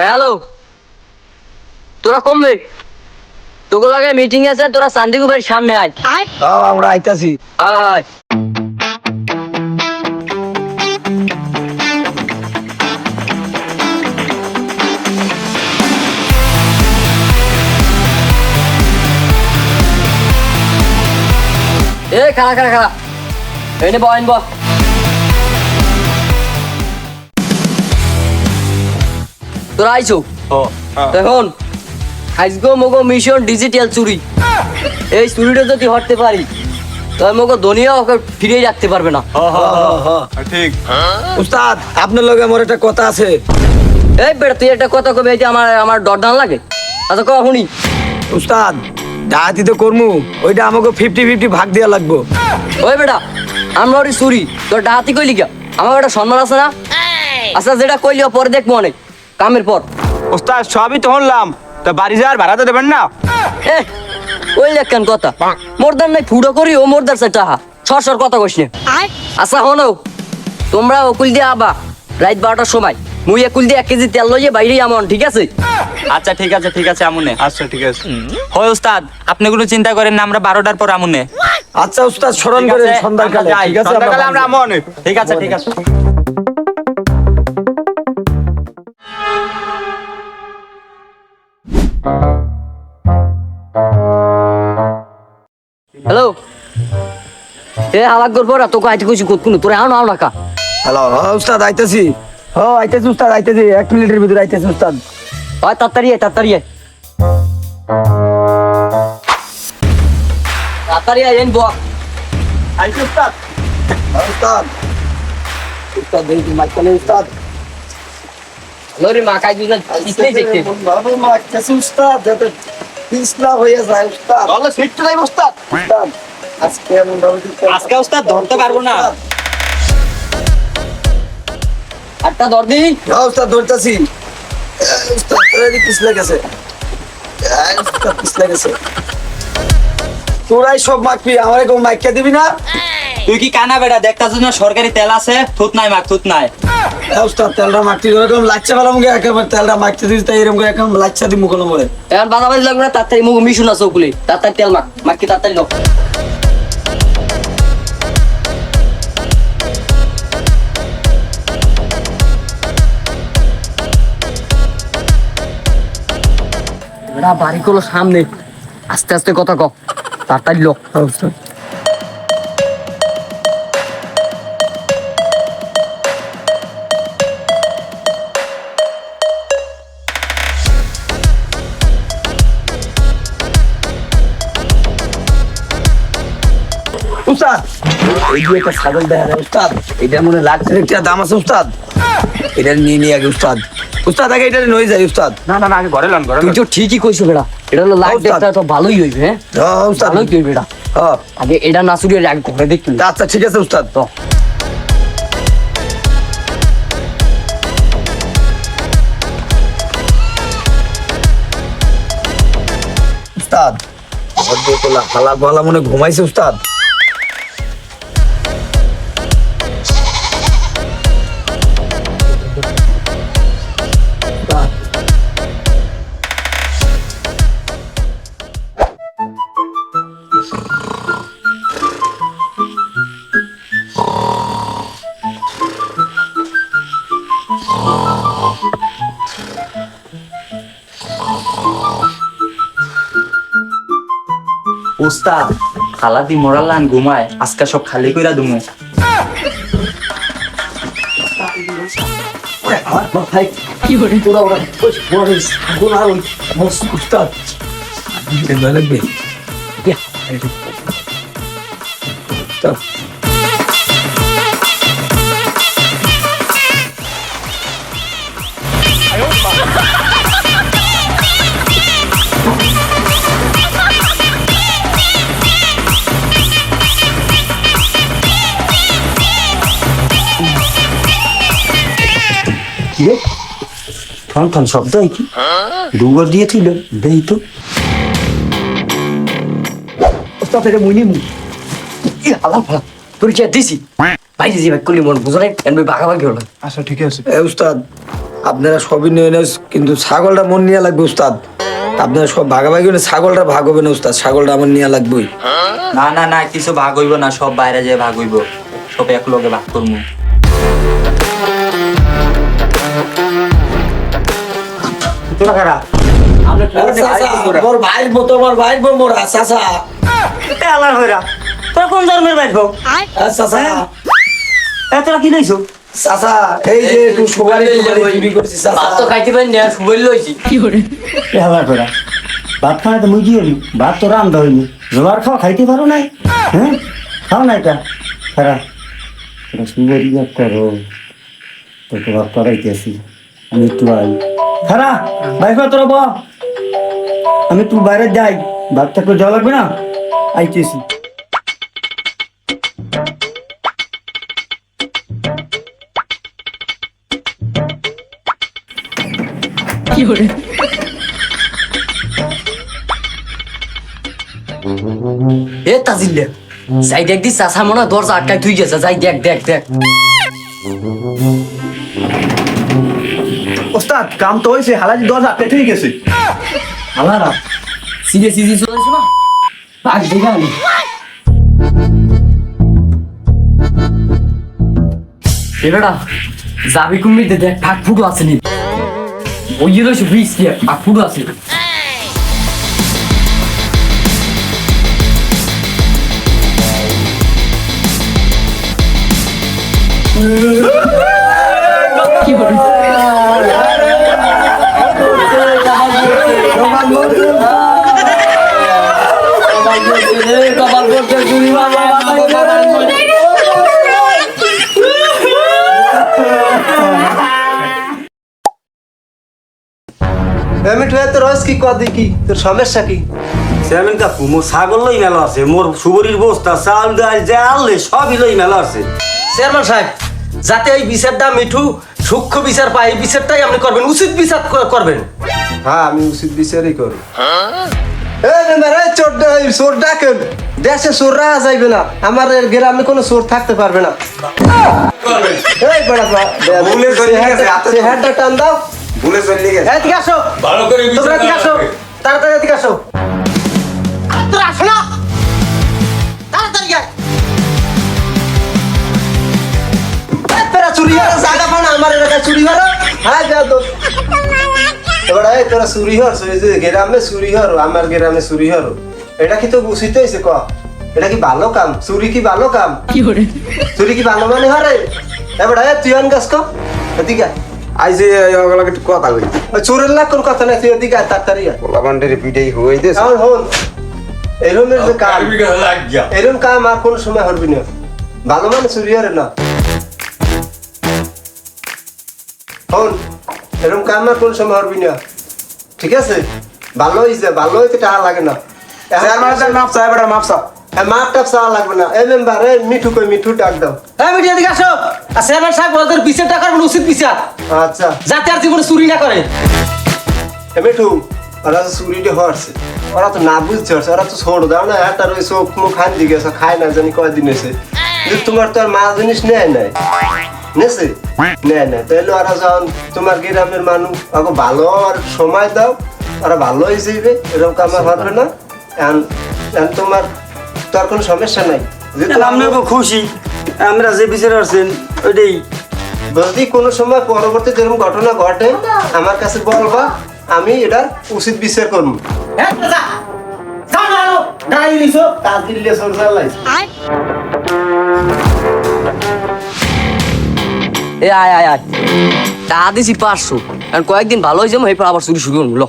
Hello তোরা কমবে তোকে লাগে মিটিং আছে তোরা শান্তিকুপের সামনে আয়। আমরা আইতাছি। আয় এ খারা খারা খারা এনে বয়েন ব তোরা আইছো? দেখুন আজগো মগো মিশন ডিজিটাল চুরি। এই চুরিটা যদি হটতে পারি তাহলে মগো দুনিয়া ওকে ফিরিয়ে রাখতে পারবে না। ঠিক। উস্তাদ আপনার লগে আমার একটা কথা আছে। এই বেটা তুই একটা কথা কবে এই যে আমার আমার ডর ডান লাগে। আচ্ছা কহ শুনি। উস্তাদ ডাহাতি তো করমু ওইটা আমাকে ফিফটি ফিফটি ভাগ দেওয়া লাগবো। ওই বেটা আমরা ওটি চুরি। তোর ডাহাতি কইলি কে আমার একটা সম্মান আছে না? আচ্ছা যেটা কইলি পরে দেখব অনেক। কামের পর। ওস্তাদ সবই তো শুনলাম। তা বাড়ি যাওয়ার ভাড়া তো দেবেন না? ওই দেখ কেন কথা। মোরদার নাই ফুটো করি ও মোরদার সে টাহা। সর সর কথা কইস নে। আচ্ছা হনো তোমরা অকুল দিয়ে আবা। রাত বারোটার সময়। মুই একুল দিয়ে এক কেজি তেল লইয়ে বাইরে আমন ঠিক আছে? আচ্ছা ঠিক আছে ঠিক আছে আমুনে। আচ্ছা ঠিক আছে। হয় ওস্তাদ আপনি কোনো চিন্তা করেন না আমরা বারোটার পর আমুনে। আচ্ছা উস্তাদ স্মরণ ঠিক করে আছে, সন্ধ্যাকালে ঠিক আছে আমরা আমন। ঠিক আছে ঠিক আছে। এ হালাক করব না তোকে আইতে কইছি কোন তোরে আনো আও নাকা। হ্যালো হ্যাঁ উস্তাদ আইতাছি। হ আইতাছি উস্তাদ আইতাছি। এক মিনিটের ভিতরে আইতাছি উস্তাদ। হয় তাড়াতাড়ি আয় তাড়াতাড়ি আয়। তাড়াতাড়ি আয় এন বক আইতাছি উস্তাদ উস্তাদ। উস্তাদ দেখি মাইক চালে উস্তাদ। লরি মা কাজ দিন ইতনে দেখতে। বাবু মাইক চাষি উস্তাদ। যাতে পিছলা হয়ে যায় উস্তাদ। তাহলে সিট তো যাইব ওস্তাদ উস্তাদ। আজকে এমন ভাবে আজকে ওস্তাদ ধরতে পারব না। আটটা দর দি। হ্যাঁ উস্তাদ ধরতাছি। এই, উস্তাদ তোরা পিছলে গেছে। এই, উস্তাদ পিছলে গেছে। তোরাই সব মাখবি আমারে কেউ মাইকা দিবি না? তুই কি কানা বেটা দেখতাছিস না সরকারি তেল আছে? থুত নাই মাক থুত নাই। তেলটা মাখতে এরকম লাচ্চা ফেলাম গে একেবারে তেলটা মাখতে দিস তাই এরকম করে এরকম লাচ্চা দি মুখলো মরে এখন বাদাবাদি লাগবে না তাড়াতাড়ি মুখ মিশুন আছে ওগুলি তাড়াতাড়ি তেল মাখ মাখি তাড়াতাড়ি দাও এরা বাড়ি গুলো সামনে আস্তে আস্তে কথা ক তাড়াতাড়ি লোক উস্তাদ! এই যে একটা ছাগল দেখা যায় উস্তাদ এটা মনে লাখ একটা দাম আছে উস্তাদ? এটা নিয়ে নিয়ে আগে উস্তাদ। উস্তাদ আগে এটা নই যায় উস্তাদ। না না না আগে ঘরে লন ঘরে তুই তো ঠিকই কইছো বেটা এটা হলো লাইট উস্তাদ। দেখতে তো ভালোই হইবে হ্যাঁ? হ্যাঁ উস্তাদ। ভালোই হইবে এটা। হ্যাঁ। আগে এটা না চুরি আগে ঘরে দেখতে আচ্ছা ঠিক আছে উস্তাদ। তো উস্তাদ হালা গলা মনে ঘুমাইছে উস্তাদ। ওস্তাদ খালা দি মোরালান ঘুমায় আজকে সব খালি কইরা দুমু। ভাই কি কি রে শব্দ হয় কি? দুবার দিয়েছিল দেই তো। ওস্তাদ এটা মুইনি মু ই হালা ফালা তোর কি আর দিছি বাইরে যে ভাই করলি মন বুঝো নাই হলো আচ্ছা ঠিক আছে। এ উস্তাদ আপনারা সবই নিয়ে নেন কিন্তু ছাগলটা মন নিয়ে লাগবে উস্তাদ আপনারা সব ভাগাভাগি হলে ছাগলটা ভাগ হবে না উস্তাদ ছাগলটা আমার নিয়ে লাগবেই। না না না কিছু ভাগ হইব না সব বাইরে যেয়ে ভাগ হইব। সব এক লগে ভাগ করব তোরা মোর ভাই বো তোমার ভাই বো মোর চাচা। আলার হইরা তোরা কোন ধর্মের চাচা। এ তোরা কি লইছো? চাচা এই যে একটু সুগারি টুগারি চুরি করছি ভাত তো খাইতে পারি না সুবল লইছি। এ আলার হইরা ভাত খাওয়া তো মুই দিও ভাত তো রান্ধা হইনি জোগার খাওয়া খাইতে পারো নাই? হ্যাঁ? খাও না এটা। খারা। এটা করো তো তো ভাত করাইতেছি আমি একটু আই। খারা বাইক তোরা ব আমি একটু বাইরে যাই ভাতটা একটু জল লাগবে না? আইতেছি এ তাজিল্লে যাই দেখ দি চাচা মনে দরজা আটকাই তুই গেছে যাই দেখ দেখ দেখ। ওস্তাদ, কাম তো হয়েছে হালাজি দশ ঠিক গেছে। আলারা সিজে, সিজি চলেছে না। বাঘ দেখে আনি এবারা যাবি কুমির দেখ, ফাঁক ফুটো আছে নি। ওই রয়েছে বিষ দিয়ে, ফাঁক ফুটো আছে। আমি তুই তো কি কদি কি? তোর সমস্যা কি? চেয়ারম্যান কাকু মোর ছাগল লই মেলা আছে মোর সুবরির বস্তা চাল ডাল জাল সবই লই মেলা আছে। চেয়ারম্যান সাহেব যাতে এই বিচারটা মিঠু সূক্ষ্ম বিচার পায় এই বিচারটাই আপনি করবেন উচিত বিচার করবেন। হ্যাঁ আমি উচিত বিচারই করব। চোর ডাকেন। দেশে চোর রাহা যাইবে না আমার গ্রামে কোনো চোর থাকতে পারবে না। টান দাও। ভুলে চলে গেছে। এদিকে আসো। ভালো করে তোমরা এদিকে আসো। তাড়াতাড়ি এদিকে আসো। তোরা আসো না। তাড়াতাড়ি আয়। তোরা চুরি হওয়ার জায়গা পাও না আমার এলাকায় চুরি হওয়ার হ্যাঁ যা তো। এবার এই তোরা চুরি হর গ্রামে চুরি হর আমার গ্রামে চুরি হর এটা কি তো উচিত হয়েছে ক? এটা কি ভালো কাম? চুরি কি ভালো কাম? চুরি কি ভালো মানে হরে এবার তুই আন গাছ কো। এদিকে আয়। আই যে ওগুলো একটু কথা কই। চোরের লাগ কোন কথা নাই তুই এদিকে তাড়াতাড়ি আয়। পোলাবান্ডের পিটাই হয়ে দিয়েছে এখন হন। এরমের যে কাম এরম কাম আর কোন সময় হরবি না। ভালো মানে চুরি হরে না। হন এরম কাম আর কোন সময় হরবি না। ঠিক আছে? ভালো হইছে ভালো হইতে টাকা লাগে না। চেয়ারম্যান মাপ সাহেব এটা মাপ সাহেব হ্যাঁ লাগবে না। এই মেম্বার এই মিঠু কই মিঠু ডাক দাও। হ্যাঁ মিঠু এদিকে আসো। আর চেয়ারম্যান সাহেব ওদের বিচার করবেন উচিত বিচার। আচ্ছা। যাতে আর জীবনে চুরি না করে। এ মিঠু ওরা তো চুরিটা ওরা তো না বুঝতে পারছে ওরা তো ছোট দাও না? একটা ওই চোখ মুখ খান দিকে গেছে খায় না জানি কয়দিন এসে কিন্তু তোমার তো আর মা জিনিস নেয় নাই। নেছে? নেয় নাই। তাহলে ওরা যখন তোমার গ্রামের মানুষ ওকে ভালো আর সময় দাও ওরা ভালো হয়ে যাবে এরকম কামার হবে না। তোমার তোর কোনো সমস্যা নাই। যেহেতু আমি আমরা- খুশি। আমরা যে বিচার আসছেন ওইটাই। যদি কোনো সময় পরবর্তী যেরকম ঘটনা ঘটে আমার কাছে বলবা আমি এটার উচিত বিচার করব। এ আয়। আয় আয় তা দিছি পাঁচশো। কারণ কয়েকদিন ভালো হয়ে যাব এরপর আবার চুরি শুরু করল